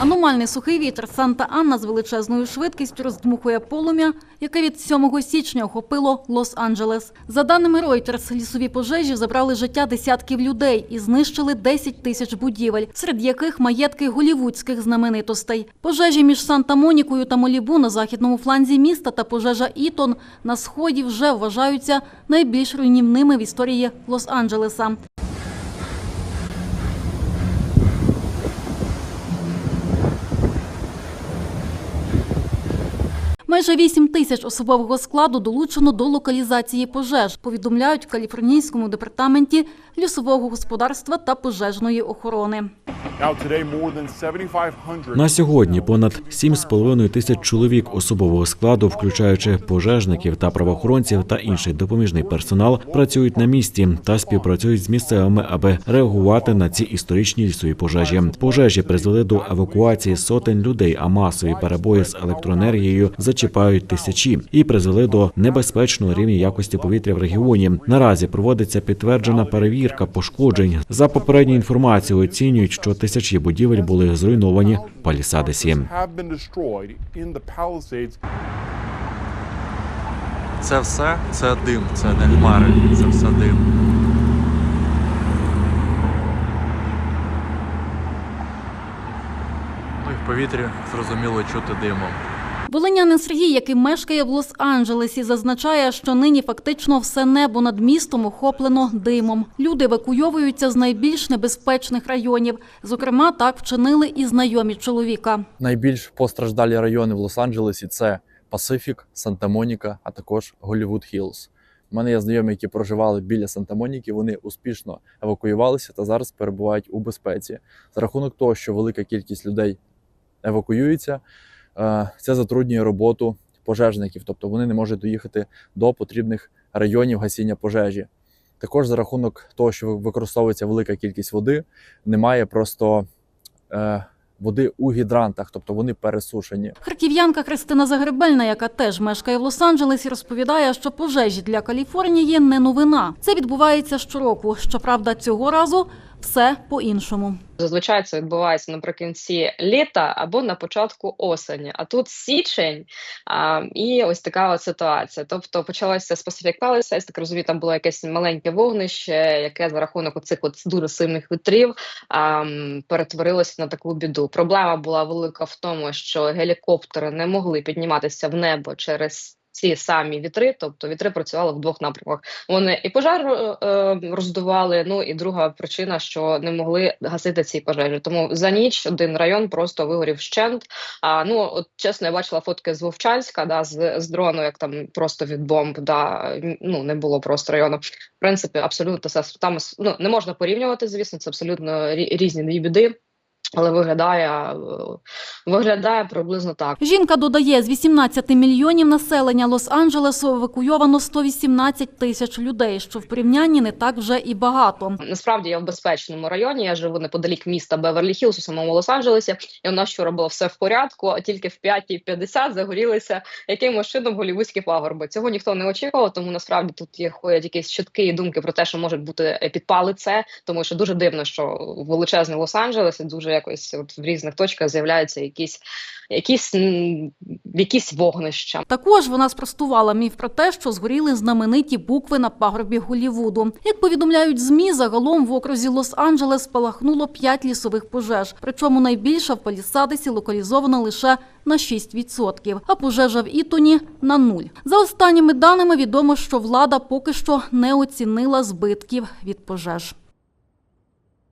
Аномальний сухий вітер Санта-Анна з величезною швидкістю роздмухує полум'я, яке від 7 січня охопило Лос-Анджелес. За даними Reuters, лісові пожежі забрали життя десятків людей і знищили 10 тисяч будівель, серед яких маєтки голівудських знаменитостей. Пожежі між Санта-Монікою та Молібу на західному фланзі міста та пожежа Ітон на сході вже вважаються найбільш руйнівними в історії Лос-Анджелеса. Майже 8 тисяч особового складу долучено до локалізації пожеж, повідомляють в Каліфорнійському департаменті лісового господарства та пожежної охорони. Now today, more than 7,500 На сьогодні понад 7,5 тисяч чоловік особового складу, включаючи пожежників та правоохоронців та інший допоміжний персонал, працюють на місці та співпрацюють з місцевими, аби реагувати на ці історичні лісові пожежі. Пожежі призвели до евакуації сотень людей, а масові перебої з електроенергією зачіпають тисячі і призвели до небезпечного рівня якості повітря в регіоні. Наразі проводиться підтверджена перевірка пошкоджень. За попередньою інформацією оцінюють, що тисячі будівель були зруйновані the Palisades. Це все це дим, це не хмари, це все дим. Ну і в повітрі зрозуміло чути димом. Волинянин Сергій, який мешкає в Лос-Анджелесі, зазначає, що нині фактично все небо над містом охоплено димом. Люди евакуйовуються з найбільш небезпечних районів. Зокрема, так вчинили і знайомі чоловіка. Найбільш постраждалі райони в Лос-Анджелесі це Пасифік, Санта-Моніка, а також Голлівуд Хіллз. У мене є знайомі, які проживали біля Санта-Моніки. Вони успішно евакуювалися та зараз перебувають у безпеці. За рахунок того, що велика кількість людей евакуюється, це затруднює роботу пожежників, тобто вони не можуть доїхати до потрібних районів гасіння пожежі. Також за рахунок того, що використовується велика кількість води, немає просто е, води у гідрантах, тобто вони пересушені. Харків'янка Христина Загребельна, яка теж мешкає в Лос-Анджелесі, розповідає, що пожежі для Каліфорнії не новина. Це відбувається щороку. Щоправда, цього разу все по-іншому. Зазвичай це відбувається наприкінці літа або на початку осені. А тут січень, а, і ось така от ситуація. Тобто почалося Pacific Palisades, так розумію, там було якесь маленьке вогнище, яке за рахунок оцих от дуже сильних вітрів а, перетворилося на таку біду. Проблема була велика в тому, що гелікоптери не могли підніматися в небо через. Ці самі вітри, тобто вітри працювали в двох напрямках. Вони і пожар е, е, роздували. Ну і друга причина, що не могли гасити ці пожежі. Тому за ніч один район просто вигорів вщент. А ну от чесно, я бачила фотки з Вовчанська, да, з, з дрону, як там просто від бомб, да ну не було просто району. В принципі, абсолютно все там ну не можна порівнювати. Звісно, це абсолютно різні біди. Але виглядає, е, виглядає приблизно так. Жінка додає, з 18 мільйонів населення Лос-Анджелесу евакуйовано 118 тисяч людей, що в порівнянні не так вже і багато. Насправді я в безпечному районі. Я живу неподалік міста Беверлі Хіллз у самому Лос-Анджелесі. І у нас вчора було все в порядку, а тільки в 5.50 загорілися якимось чином голівудські пагорби. Цього ніхто не очікував, тому насправді тут є ходять якісь чутки і думки про те, що можуть бути підпали це, тому що дуже дивно, що величезний Лос-Анджелес дуже якось от в різних точках з'являються якісь якісь якісь вогнища. Також вона спростувала міф про те, що згоріли знамениті букви на пагорбі Голлівуду. Як повідомляють ЗМІ, загалом в окрузі Лос-Анджелес спалахнуло 5 лісових пожеж. Причому найбільша в Палісадесі локалізована лише на 6%, а пожежа в Ітоні – на нуль. За останніми даними відомо, що влада поки що не оцінила збитків від пожеж.